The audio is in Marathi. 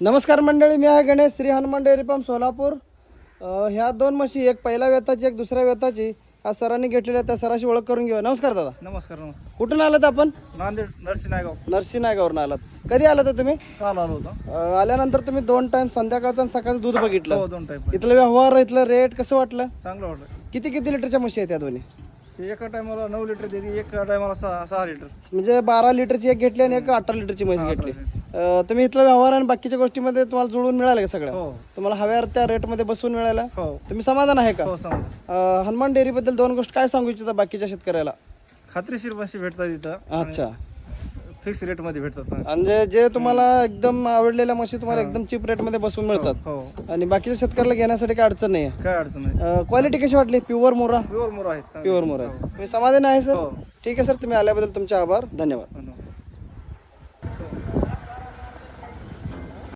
नमस्कार मंडळी मी आहे गणेश श्री हनुमान डेअरी फार्म सोलापूर. अ, ह्या दोन म्हशी एक पहिल्या वेताची एक दुसऱ्या वेताची आज सरांनी घेतलेल्या त्या सराशी ओळख करून घेऊया. नमस्कार दादा. नमस्कार नमस्कार. कुठून आलात आपण? नांदेड नरसी नायगाव. नरसी नायगावरून आलात. कधी आलात हो तुम्ही? काल आलो होतो. अ, आल्यानंतर तुम्ही दोन टाइम संध्याकाळचं आणि सकाळचं दूध बघितलं. हो दोन टाईप इथलं व्यवहार इथलं रेट कसं वाटलं? चांगलं वाटलं. किती किती लिटरच्या म्हशी आहेत त्या दोन्ही? ते एका टायमाला नऊ लिटर देते एका टायमाला सहा सहा लिटर. म्हणजे बारा लिटरची एक घेतली आणि एक अठरा लिटरची म्हैस घेतली. अ, तुम्ही इथला व्यवहार आणि बाकीच्या गोष्टीमध्ये तुम्हाला जुळून मिळालं का सगळं? हो. तुम्हाला हव्या त्या रेटमध्ये बसून मिळायला? हो. तुम्ही समाधान आहे का? हो सांग अ, हनुमान डेअरी बद्दल दोन गोष्ट काय सांगू इच्छिता बाकीच्या शेतकऱ्याला? खात्रीशीर म्हशी भेटतात इथं. अच्छा. फिक्स रेटमध्ये भेटतात. चांगले. म्हणजे जे तुम्हाला एकदम आवडलेल्या म्हशी तुम्हाला एकदम चीप रेटमध्ये बसून मिळतात. हो. आणि बाकीच्या शेतकऱ्याला घेण्यासाठी काय अडचण नाही काय अडचण नाही. आहे क्वालिटी कशी वाटली? प्युअर मोरा? प्युअर मोर आहेत चांगले. प्युअर मोरा तुम्ही समाधान आहे सर हो. ठीक आहे सर तुम्ही आल्याबद्दल तुमचे आभार. धन्यवाद. धन्यवाद.